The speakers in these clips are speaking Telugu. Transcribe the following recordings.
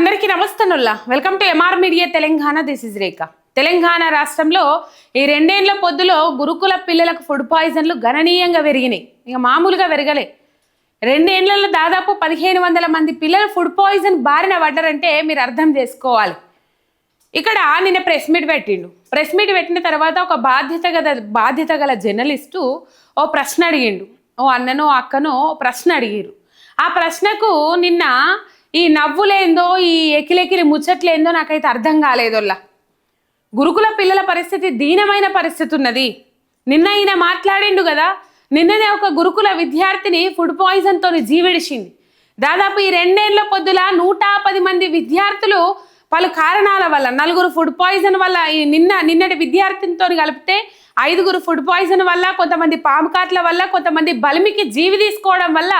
అందరికీ నమస్తనుల్లా welcome to MR media Telangana this is Rekha Telangana రాష్ట్రంలో ఈ రెండేళ్ళ పొద్దులో గురుకుల పిల్లలకు ఫుడ్ పాయిజన్లు గణనీయంగా పెరిగినాయి. ఇక మామూలుగా పెరగలే. రెండేళ్ళలో దాదాపు పదిహేను వందల మంది పిల్లలు ఫుడ్ పాయిజన్ బారిన పడ్డారంటే మీరు అర్థం చేసుకోవాలి. ఇక్కడ నిన్న ప్రెస్ మీట్ పెట్టిండు. ప్రెస్ మీట్ పెట్టిన తర్వాత ఒక బాధ్యత గల బాధ్యత గల జర్నలిస్టు ఓ ప్రశ్న అడిగిండు. ఓ అన్ననో అక్కనో ఓ ప్రశ్న అడిగిరు ఆ ప్రశ్నకు నిన్న ఈ నవ్వులేందో ఈ ఎకిలెకిలి ముచ్చట్లేందో నాకైతే అర్థం కాలేదోల్లా గురుకుల పిల్లల పరిస్థితి దీనమైన పరిస్థితి ఉన్నది. నిన్న ఈయన మాట్లాడిండు కదా నిన్ననే ఒక గురుకుల విద్యార్థిని ఫుడ్ పాయిజన్తో జీవిడిచింది దాదాపు ఈ రెండేళ్ళ పొద్దుల నూట పది మంది విద్యార్థులు పలు కారణాల వల్ల నలుగురు ఫుడ్ పాయిజన్ వల్ల ఈ నిన్న నిన్నటి విద్యార్థినితో కలిపితే ఐదుగురు ఫుడ్ పాయిజన్ వల్ల కొంతమంది పాము కాట్ల వల్ల కొంతమంది బలిమికి జీవి తీసుకోవడం వల్ల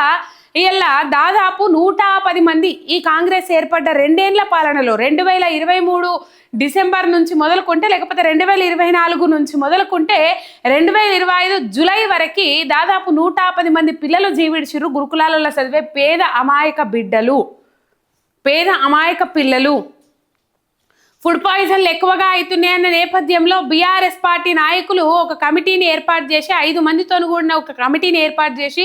వీళ్ళ దాదాపు నూట పది మంది ఈ కాంగ్రెస్ ఏర్పడ్డ రెండేళ్ళ పాలనలో రెండు వేల ఇరవై మూడు డిసెంబర్ నుంచి మొదలుకుంటే లేకపోతే రెండు వేల ఇరవై నాలుగు నుంచి మొదలుకుంటే రెండు వేల ఇరవై ఐదు జూలై వరకు దాదాపు నూట పది మంది పిల్లలు జీవిడిచిరు గురుకులాలలో చదివే పేద అమాయక బిడ్డలు. పేద అమాయక పిల్లలు. ఫుడ్ పాయిజన్లు ఎక్కువగా అవుతున్నాయన్న నేపథ్యంలో బీఆర్ఎస్ పార్టీ నాయకులు ఒక కమిటీని ఏర్పాటు చేసి ఐదు మందితో కూడిన ఒక కమిటీని ఏర్పాటు చేసి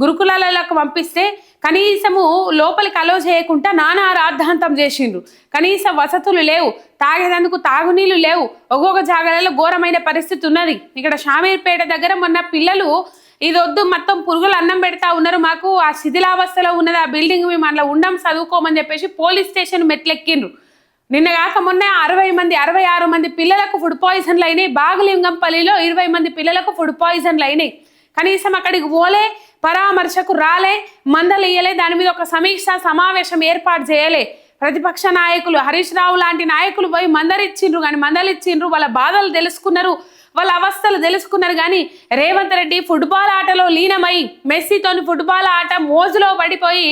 గురుకులాలకు పంపిస్తే కనీసము లోపలికి అలో చేయకుండా నానా రాద్ధాంతం చేసిండ్రు. కనీస వసతులు లేవు. తాగేందుకు తాగునీళ్ళు లేవు. ఒక్కొక్క జాగాలలో ఘోరమైన పరిస్థితి ఉన్నది. ఇక్కడ షామీర్పేట దగ్గర మొన్న పిల్లలు ఇది వద్దు మొత్తం పురుగులు అన్నం పెడతా ఉన్నారు మాకు. ఆ శిథిలావస్థలో ఉన్నది ఆ బిల్డింగ్ మేము అందులో ఉండం చదువుకోమని చెప్పేసి పోలీస్ స్టేషన్ మెట్లెక్కిండ్రు. నిన్న కాక మొన్న అరవై మంది అరవై ఆరు మంది పిల్లలకు ఫుడ్ పాయిజన్లు అయినాయి. బాగులింగంపల్లిలో ఇరవై మంది పిల్లలకు ఫుడ్ పాయిజన్లు అయినాయి. కనీసం అక్కడికి పోలే పరామర్శకు రాలే మందలియ్యలే దాని మీద ఒక సమీక్ష సమావేశం ఏర్పాటు చేయలే. ప్రతిపక్ష నాయకులు హరీష్ రావు లాంటి నాయకులు పోయి మందలిచ్చిండ్రు కానీ మందలిచ్చిండ్రు వాళ్ళ బాధలు తెలుసుకున్నారు వాళ్ళ అవస్థలు తెలుసుకున్నారు కానీ రేవంత్ రెడ్డి ఫుట్బాల్ ఆటలో లీనమై మెస్సీతోని ఫుట్బాల్ ఆట మోజులో పడిపోయి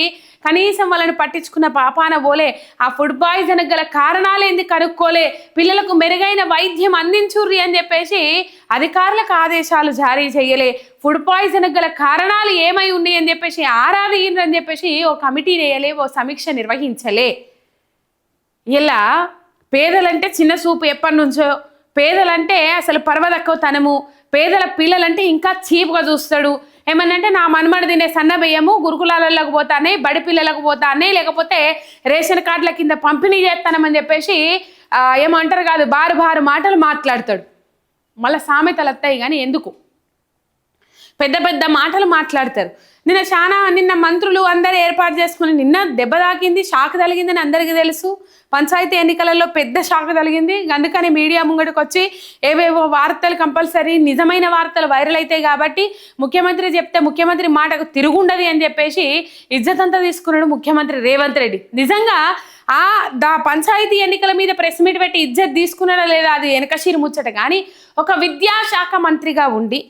కనీసం వాళ్ళని పట్టించుకున్న పాపాన పోలే ఆ ఫుడ్ పాయిజన్ గల కారణాలేంది కనుక్కోలే? పిల్లలకు మెరుగైన వైద్యం అందించుర్రి అని చెప్పేసి అధికారులకు ఆదేశాలు జారీ చేయలే. ఫుడ్ పాయిజన్ గల కారణాలు ఏమై ఉన్నాయి అని చెప్పేసి ఆరాధీయండి అని చెప్పేసి ఓ కమిటీ వేయలే ఓ సమీక్ష నిర్వహించలే. ఇలా పేదలంటే చిన్న చూపు ఎప్పటి నుంచో పేదలంటే అసలు పర్వదక్కువతనము పేదల పిల్లలంటే ఇంకా చీప్గా చూస్తాడు ఏమన్నంటే నా మనమడ తినే సన్న బియ్యము గురుకులాలకు పోతానే బడి పిల్లలకు పోతానే లేకపోతే రేషన్ కార్డుల కింద పంపిణీ చేస్తానమని చెప్పేసి ఏమంటారు కాదు బారు బారు మాటలు మాట్లాడతాడు. మళ్ళీ సామెతలు వస్తాయి కానీ ఎందుకు? పెద్ద పెద్ద మాటలు మాట్లాడతారు. నిన్న చాలా నిన్న మంత్రులు అందరు ఏర్పాటు చేసుకుని నిన్న దెబ్బ తాకింది షాక్ తగిలిందని అందరికీ తెలుసు. పంచాయతీ ఎన్నికలలో పెద్ద షాక్ తగిలింది. అందుకని మీడియా ముంగడికి వచ్చి ఏవేవో వార్తలు కంపల్సరీ నిజమైన వార్తలు వైరల్ అవుతాయి కాబట్టి ముఖ్యమంత్రి చెప్తే ముఖ్యమంత్రి మాటకు తిరుగుండదు అని చెప్పేసి ఇజ్జత్ అంతా తీసుకున్నాడు ముఖ్యమంత్రి రేవంత్ రెడ్డి. నిజంగా ఆ దా పంచాయతీ ఎన్నికల మీద ప్రెస్ మీట్ పెట్టి ఇజ్జత్ తీసుకున్నాడా లేదా అది వెనకశీరు ముచ్చట. కానీ ఒక విద్యాశాఖ మంత్రిగా ఉండి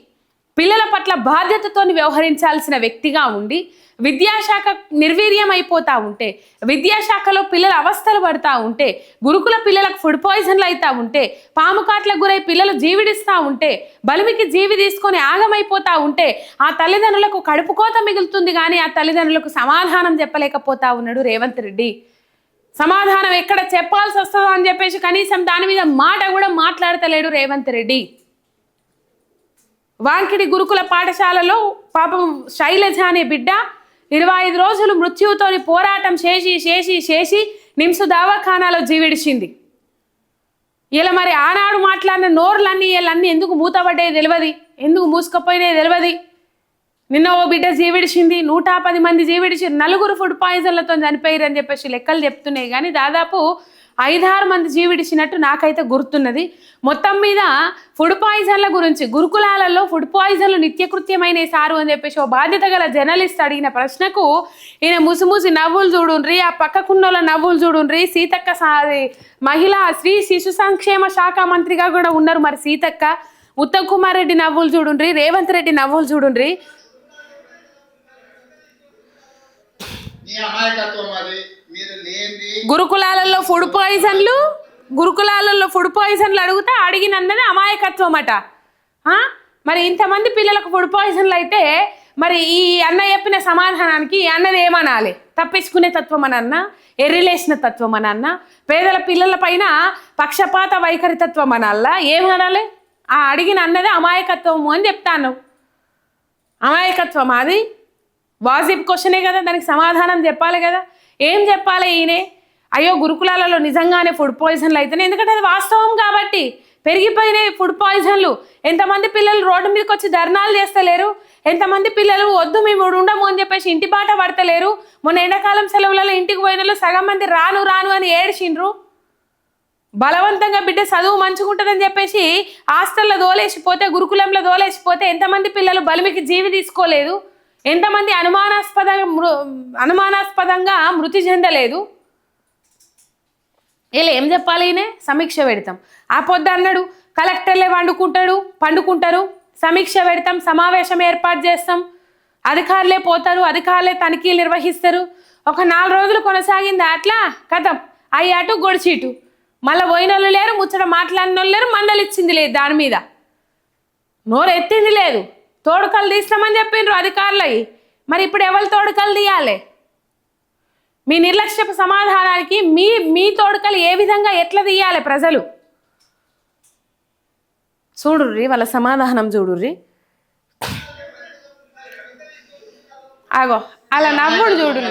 పిల్లల పట్ల బాధ్యతతోని వ్యవహరించాల్సిన వ్యక్తిగా ఉండి విద్యాశాఖ నిర్వీర్యం అయిపోతూ ఉంటే విద్యాశాఖలో పిల్లల అవస్థలు పడతా ఉంటే గురుకుల పిల్లలకు ఫుడ్ పాయిజన్లు అవుతా ఉంటే పాము కాట్లకు గురై పిల్లలు జీవిడిస్తూ ఉంటే బలిమికి జీవి తీసుకొని ఆగమైపోతా ఉంటే ఆ తల్లిదండ్రులకు కడుపుకోత మిగులుతుంది కానీ ఆ తల్లిదండ్రులకు సమాధానం చెప్పలేకపోతా ఉన్నాడు రేవంత్ రెడ్డి. సమాధానం ఎక్కడ చెప్పాల్సి వస్తుందో అని చెప్పేసి కనీసం దాని మీద మాట కూడా మాట్లాడతలేడు రేవంత్ రెడ్డి. వాంకిడి గురుకుల పాఠశాలలో పాపం శైలజ అనే బిడ్డ ఇరవై ఐదు రోజులు మృత్యుతో పోరాటం చేసి చేసి చేసి నిమ్స్ దవాఖానాలో జీవిడిచింది. ఇలా మరి ఆనాడు మాట్లాడిన నోర్లన్నీ వీళ్ళన్నీ ఎందుకు మూతపడ్డాయి తెలియదు ఎందుకు మూసుకపోయినాయి తెలియదు నిన్న ఓ బిడ్డ జీవిడిచింది నూట పది మంది జీవిడిచి నలుగురు ఫుడ్ పాయిజన్లతో చనిపోయారు అని చెప్పేసి లెక్కలు చెప్తున్నాయి. కానీ దాదాపు ఐదారు మంది జీవిడిచినట్టు నాకైతే గుర్తున్నది. మొత్తం మీద ఫుడ్ పాయిజన్ల గురించి గురుకులాలలో ఫుడ్ పాయిజన్లు నిత్యకృత్యమైన సారు అని చెప్పేసి ఓ బాధ్యత గల జర్నలిస్ట్ అడిగిన ప్రశ్నకు ఈయన ముసిముసి నవ్వులు చూడుండ్రి ఆ పక్కకున్నోళ్ళ నవ్వులు చూడుండ్రి సీతక్క సారి మహిళా స్త్రీ శిశు సంక్షేమ శాఖ మంత్రిగా కూడా ఉన్నారు మరి సీతక్క. ఉత్తమ్ కుమార్ రెడ్డి నవ్వులు చూడుండ్రి రేవంత్ రెడ్డి నవ్వులు చూడుండ్రి. నీ అమాయకత్వం అది. గురుకులాలలో ఫుడ్ పాయిజన్లు? గురుకులాలలో ఫుడ్ పాయిజన్లు అడిగితే అడిగినందని అమాయకత్వం అట మరి ఇంతమంది పిల్లలకు ఫుడ్ పాయిజన్లు అయితే మరి ఈ అన్న చెప్పిన సమాధానానికి ఈ అన్నది ఏమనాలి? తప్పించుకునే తత్వం అని అన్న ఎర్రిలేసిన తత్వం అని అన్న పేదల పిల్లల పైన పక్షపాత వైఖరి తత్వం అనాలా? ఏమనాలి ఆ అడిగిన అన్నది అమాయకత్వము అని చెప్తాను. అమాయకత్వం అది? వాజిబ్ క్వశ్చనే కదా దానికి సమాధానం చెప్పాలి కదా. ఏం చెప్పాలి ఈయనే? అయ్యో గురుకులాలలో నిజంగానే ఫుడ్ పాయిజన్లు అయితేనే. ఎందుకంటే అది వాస్తవం కాబట్టి పెరిగిపోయినాయి ఫుడ్ పాయిజన్లు ఎంతమంది పిల్లలు రోడ్డు మీదకి వచ్చి ధర్నాలు చేస్తలేరు? ఎంతమంది పిల్లలు వద్దు మేము ఉండము అని చెప్పేసి ఇంటి బాట పడతలేరు? మొన్న ఎండాకాలం సెలవులలో ఇంటికి పోయిన సగం మంది రాను రాను అని ఏడ్చిండ్రు? బలవంతంగా బిడ్డ చదువు మంచుకుంటుందని చెప్పేసి హాస్టల్లో దోలేసిపోతే గురుకులంలో దోలేసిపోతే ఎంతమంది పిల్లలు బలిమికి జీవి తీసుకోలేదు? ఎంతమంది అనుమానాస్పద మృ అనుమానాస్పదంగా మృతి చెందలేదు? వీళ్ళు ఏం చెప్పాలి ఈయనే? సమీక్ష పెడతాం. ఆ పొద్దు అన్నాడు. కలెక్టర్లే వండుకుంటాడు పండుకుంటారు. సమీక్ష పెడతాం సమావేశం ఏర్పాటు చేస్తాం. అధికారులే పోతారు అధికారులే తనిఖీలు నిర్వహిస్తారు. ఒక నాలుగు రోజులు కొనసాగింది అట్లా? కథం. అయ్యి అటు గొడిచి మళ్ళీ పోయిన వాళ్ళు లేరు ముచ్చట మాట్లాడిన వాళ్ళు లేరు మండలిచ్చింది లేదు దాని మీద. నోరు ఎత్తింది లేదు. తోడుకలు తీస్తామని చెప్పిండ్రు అధికారులవి మరి ఇప్పుడు ఎవరు తోడుకలు తీయాలి? మీ నిర్లక్ష్యపు సమాధానానికి మీ మీ తోడుకలు ఏ విధంగా ఎట్లా తీయాలి ప్రజలు? చూడుర్రి వాళ్ళ సమాధానం చూడుర్రి. ఆగో అలా నవ్వుడు చూడు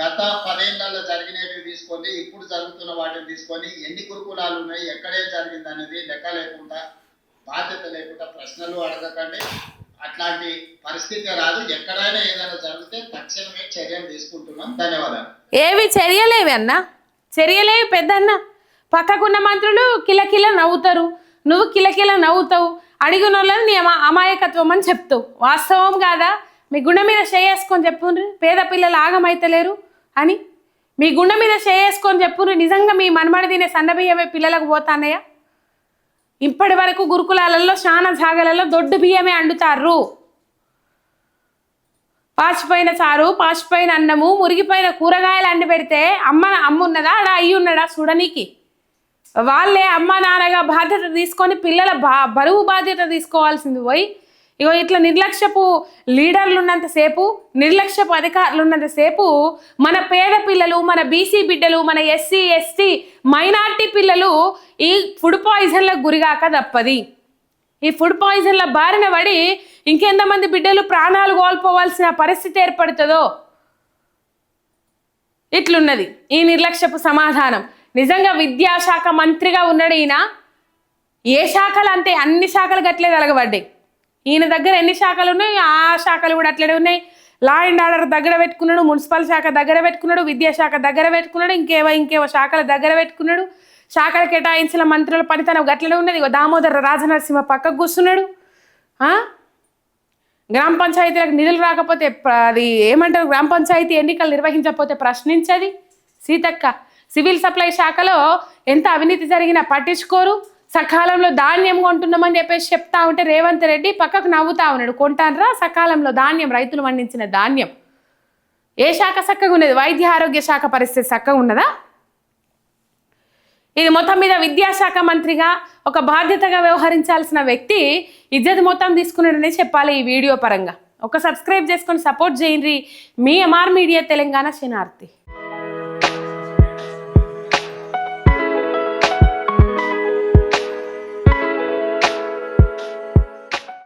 గత పదేళ్ళలో జరిగినవి తీసుకొని ఇప్పుడు జరుగుతున్న వాటిని తీసుకొని ఎన్ని గురుకులాలు ఉన్నాయి ఎక్కడే జరిగింది అనేది లెక్క లేకుండా బాధ్యత లేకుండా ప్రశ్నలు అడగకండి. అట్లాంటి పరిస్థితి రాదు. ఎక్కడైనా ఏదైనా జరిగితే తక్షణమే చర్యలు తీసుకుంటున్నాం. ధన్యవాదాలు. ఏవి చర్యలేవి అన్న? చర్యలేవి పెద్దన్న? పక్కకున్న మంత్రులు కిలకిల నవ్వుతారు. నువ్వు కిలకిల నవ్వుతావు. అడిగిన వాళ్ళని నీ అమాయకత్వం అని చెప్తావు. వాస్తవం కాదా? మీ గుండె మీద చేసుకొని చెప్పుండ్రి. పేద పిల్లలు ఆగమైతలేరు. అని మీ గుండె మీద చేసుకొని చెప్పుర్రు. నిజంగా మీ మనమడి తినే సన్నబియ్యమే పిల్లలకు పోతానయ్యా ఇప్పటి వరకు గురుకులాలలో స్నాన జాగలలో దొడ్డు బియ్యమే అండుతారు పాచిపోయిన చారు పాచిపోయిన అన్నము మురిగిపోయిన కూరగాయలు అండి పెడితే అమ్మ అమ్మ ఉన్నదా ఆడ అయ్యి ఉన్నాడా? చూడనీకి వాళ్ళే అమ్మ నాన్నగా బాధ్యత తీసుకొని పిల్లల బా బరువు బాధ్యత తీసుకోవాల్సింది పోయి ఇగో ఇట్లా నిర్లక్ష్యపు లీడర్లు ఉన్నంతసేపు నిర్లక్ష్యపు అధికారులు ఉన్నంతసేపు మన పేద పిల్లలు మన బీసీ బిడ్డలు మన ఎస్సీ ఎస్టీ మైనార్టీ పిల్లలు ఈ ఫుడ్ పాయిజన్లకు గురిగాక తప్పది. ఈ ఫుడ్ పాయిజన్ల బారిన పడి ఇంకెంతమంది బిడ్డలు ప్రాణాలు కోల్పోవాల్సిన పరిస్థితి ఏర్పడుతుందో ఇట్లున్నది. ఈ నిర్లక్ష్యపు సమాధానం. నిజంగా విద్యాశాఖ మంత్రిగా ఉన్నాడు ఈయన ఏ శాఖలు అంటే అన్ని శాఖలు గట్లే కలగబడ్డాయి ఈయన దగ్గర ఎన్ని శాఖలు ఉన్నాయి? ఆ శాఖలు కూడా అట్లనే ఉన్నాయి. లా అండ్ ఆర్డర్ దగ్గర పెట్టుకున్నాడు మున్సిపల్ శాఖ దగ్గర పెట్టుకున్నాడు విద్యాశాఖ దగ్గర పెట్టుకున్నాడు ఇంకేవో ఇంకేవో శాఖల దగ్గర పెట్టుకున్నాడు. శాఖలు కేటాయించిన మంత్రుల పనితనం గట్లనే ఉన్నది. ఇగో దామోదర రాజనరసింహ పక్కకు కూర్చున్నాడు. గ్రామ పంచాయతీలకు నిధులు రాకపోతే అది ఏమంటారు? గ్రామ పంచాయతీ ఎన్నికలు నిర్వహించకపోతే ప్రశ్నించది? సీతక్క సివిల్ సప్లై శాఖలో ఎంత అవినీతి జరిగినా పట్టించుకోరు. సకాలంలో ధాన్యం కొంటున్నామని చెప్పేసి చెప్తా ఉంటే రేవంత్ రెడ్డి పక్కకు నవ్వుతా ఉన్నాడు. కొంటానరా? సకాలంలో ధాన్యం రైతులు పండించిన ధాన్యం. ఏ శాఖ చక్కగా ఉన్నది? వైద్య ఆరోగ్య శాఖ పరిస్థితి చక్కగా ఉన్నదా? ఇది మొత్తం మీద విద్యాశాఖ మంత్రిగా ఒక బాధ్యతగా వ్యవహరించాల్సిన వ్యక్తి ఇజ్జత్ మొత్తం తీసుకున్నాడనే చెప్పాలి ఈ వీడియో పరంగా. ఒక సబ్స్క్రైబ్ చేసుకొని సపోర్ట్ చేయండి. మీ ఎంఆర్ మీడియా తెలంగాణ శనార్థి